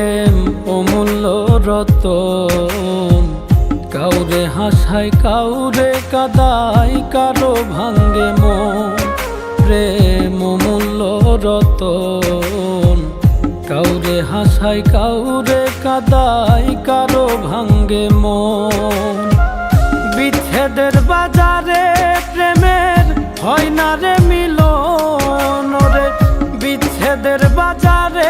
প্রেম অমূল্য রত কাউরে হাসায়, কাউরে কাদাই কারও ভাঙ্গে মন। প্রেম অমূল্য রত কাউরে হাসায়, কাউরে কাদাই কারও ভাঙ্গে মন। বিচ্ছেদের বাজারে প্রেমের হয় না রে মিলন। রে বিচ্ছেদের বাজারে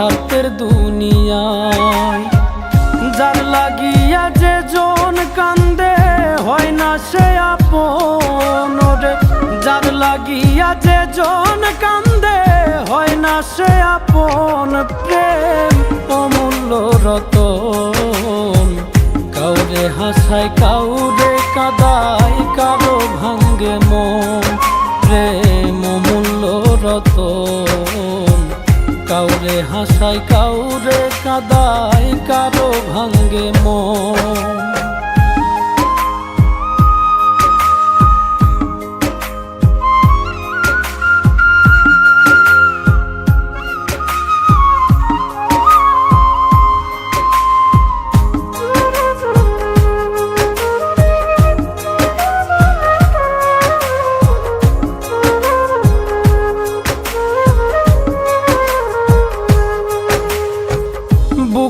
স্বার্থের দুনিয়ায়। যার লাগিয়া যে জন কান্দে, হয় না সে আপন যার লাগিয়া যে জন কান্দে, হয় না সে আপন প্রেম। অমূল্য রতন, কাউরে হাসায়, কাউরে কাদাই কারও ভাঙ্গে মন। প্রেম মূল্য রতন। কাউরে হাসায় কাউরে কাদাই কারও ভাঙ্গে মন।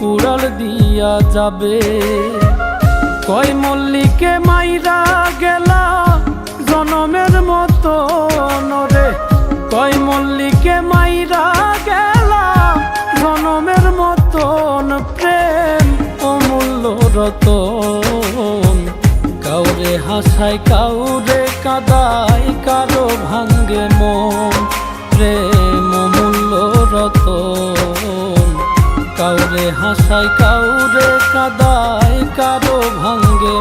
উড়াল দিয়া যাবে। কয় মল্লিকে মাইরা গেলা জনমের মতো নরে। কয় মল্লিকে মাইরা গেলা জনমের মতন প্রেম অমূল্য রতন। কাউরে হাসায়, কাউরে কাদাই কারও হাসায় কাউরে কাদাই কারও ভাঙ্গে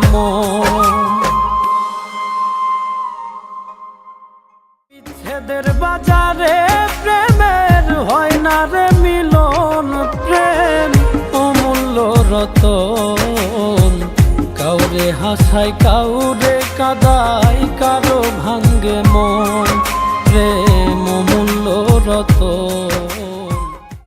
বিচ্ছেদের বাজারে প্রেমের হয় না রে মিলন প্রেম, অমূল্য রতন। কাউরে হাসায়, কাউরে কাদাই কারও ভাঙ্গে মন। প্রেম, অমূল্য রতন।